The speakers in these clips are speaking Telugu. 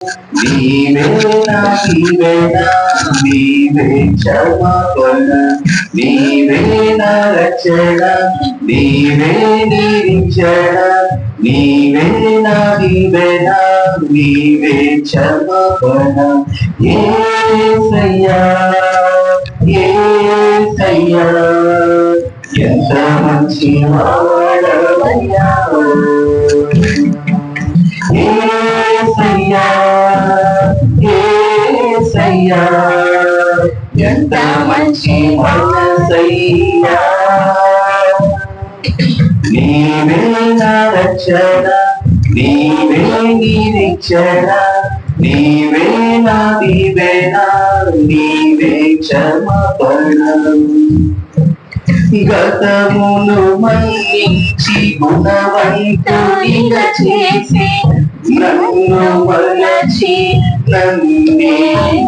నీవే నా దీవెన నీవే క్షమాపణ నీవే నా రక్షణ నీవే నిరీక్షణ నీవే నా దీవెన నీవే క్షమాపణ. ఎంత మంచి వాడవయ్యా. ఏ సయ్యా మంచి నీవే నా రక్షణ నీవే నిరీక్షణ నీవే నా దీవెన నీవే క్షమాపణ. గతమును మన్నించి గుణవంతునిగా చేసి నన్ను మలచి నన్నే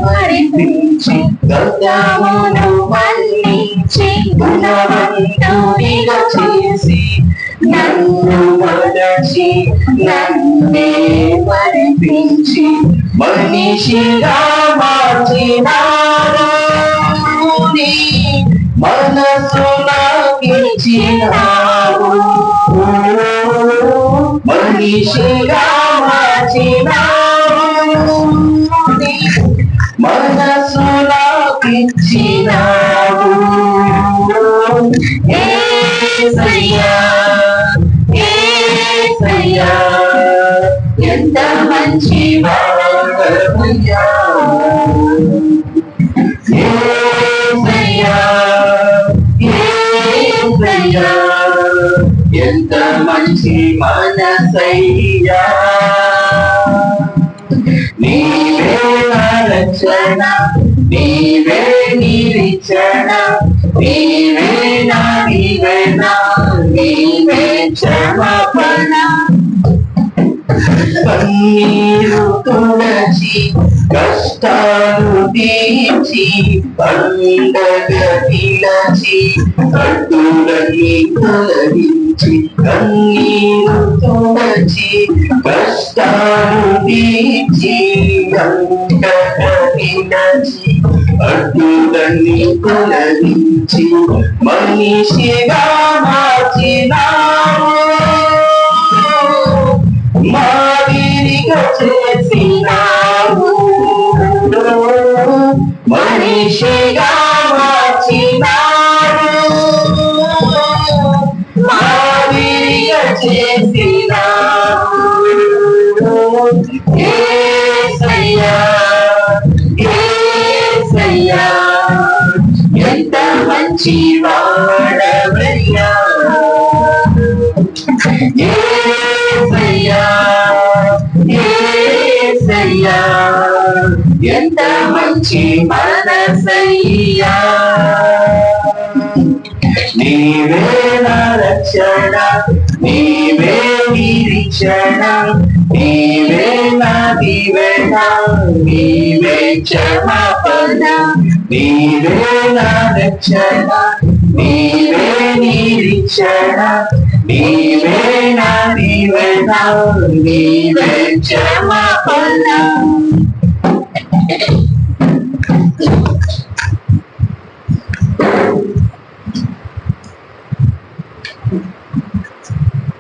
మరిపించి గతమును మన్నించి గుణవంతునిగా చేసి నన్ను మలచి నన్నే మరిపించి మనిషిగా మార్చినారు మనసు నాకిచ్చినావు మనిషిగా ఎంత మంచి మనసయ్యా? నీవే నా రక్షణ నీవే నిరీక్షణ నీవే నా దీవెన నీవే క్షమాపణ. కన్నీరు తులసి కష్టాలు తీర్చి పండగ నిలచి కట్టులని తొలగించి కన్నీరు తులచి కష్టాలు తీర్చి పండగ నిలచి అడ్డులన్నీ తొలగించి మనిషిగా మార్చినావు మాదిరిగా చేసినావు మనిషిగా మార్చినావు మాదిరిగా చేసినావు. ఏసయ్యా ఏసయ్యా ఎంత మంచి వాడవయ్యా ఏసయ్యా ఏసయ్యా ఎంత మంచి మనసయ్యా నీవే నా రక్షణ నీవే నిరీక్షణ నీవే నా దీవెన నీవే క్షమాపణ నీవే నా రక్షణ నీవే నిరీక్షణ నీవే నా దీవెన నీవే క్షమాపణ.